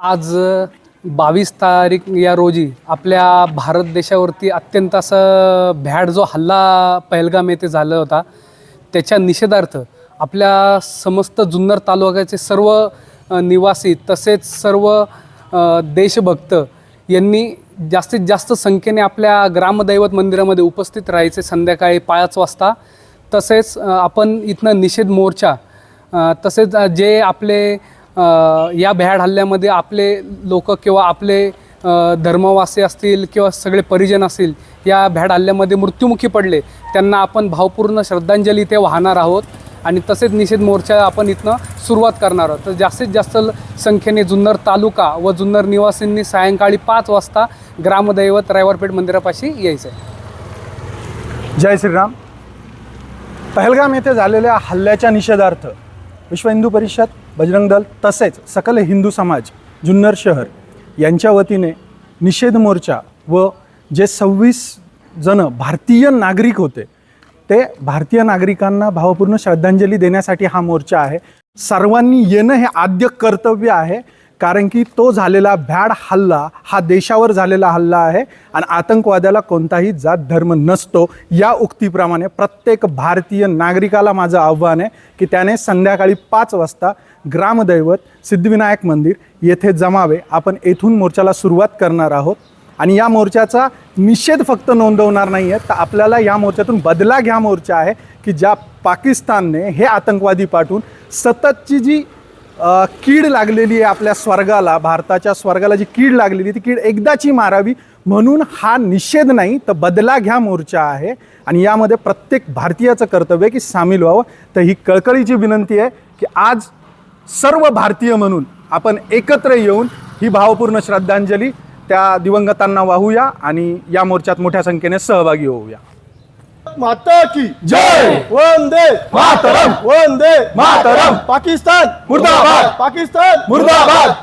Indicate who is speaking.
Speaker 1: आज बावीस तारीख या रोजी आपल्या भारत देशावरती अत्यंत असं भ्याड जो हल्ला पहलगाम येथे झाला होता त्याच्या निषेधार्थ आपल्या समस्त जुन्नर तालुक्याचे सर्व निवासी तसेच सर्व देशभक्त यांनी जास्तीत जास्त संख्येने आपल्या ग्रामदैवत मंदिरामध्ये उपस्थित राहायचे संध्याकाळी पाच वाजता. तसेच आपण इथनं निषेध मोर्चा तसेच जे आपले या भ्याड हल्ल्यामध्ये आपले लोक किंवा आपले धर्मवासी असतील किंवा सगळे परिजन असतील या भ्याड हल्ल्यामध्ये मृत्युमुखी पडले. त्यांना आपण भावपूर्ण श्रद्धांजली इथे वाहणार आहोत आणि तसेच निषेध मोर्चा आपण इथनं सुरुवात करणार आहोत. तर जास्तीत जास्त संख्येने जुन्नर तालुका व जुन्नर निवासींनी सायंकाळी पाच वाजता ग्रामदैवत रायवरपेठ मंदिरापाशी यायचं आहे
Speaker 2: जय श्रीराम. पहलगाम येथे झालेल्या हल्ल्याच्या निषेधार्थ विश्व हिंदू परिषद बजरंग दल तसेच सकल हिंदू समाज जुन्नर शहर यांच्या वतीने निषेध मोर्चा व जे सव्वीस जण भारतीय नागरिक होते ते भारतीय नागरिकांना भावपूर्ण श्रद्धांजली देण्यासाठी हा मोर्चा आहे. सर्वांनी येणं हे आद्य कर्तव्य आहे. कारण की तो झालेला भ्याड हल्ला हा देशावर झालेला हल्ला आहे आणि आतंकवाद्याला कोणताही जात धर्म नसतो. या उक्तीप्रमाणे प्रत्येक भारतीय नागरिकाला माझं आव्हान आहे की त्याने संध्याकाळी पाच वाजता ग्रामदैवत सिद्धिविनायक मंदिर येथे जमावे. आपण येथून मोर्चाला सुरुवात करणार आहोत. आणि या मोर्चाचा निषेध फक्त नोंदवणार नाही आहे तर आपल्याला या मोर्चातून बदला घ्या मोर्चा आहे की ज्या पाकिस्तानने हे आतंकवादी पाठवून सततची जी कीड लागलेली आहे आपल्या स्वर्गाला भारताच्या स्वर्गाला जी कीड लागलेली ती कीड एकदाची मारावी म्हणून हा निषेध नाही तर बदला घ्या मोर्चा आहे. आणि यामध्ये प्रत्येक भारतीयाचं कर्तव्य की सामील व्हावं. तर ही कळकळीची विनंती आहे की आज सर्व भारतीय म्हणून आपण एकत्र येऊन ही भावपूर्ण श्रद्धांजली त्या दिवंगतांना वाहूया आणि या मोर्चात मोठ्या संख्येने सहभागी होऊया.
Speaker 3: माता की
Speaker 2: जय!
Speaker 3: वंदे
Speaker 2: मातरम!
Speaker 3: वंदे
Speaker 2: मातरम!
Speaker 3: पाकिस्तान
Speaker 2: मुर्दाबाद!
Speaker 3: पाकिस्तान
Speaker 2: मुर्दाबाद!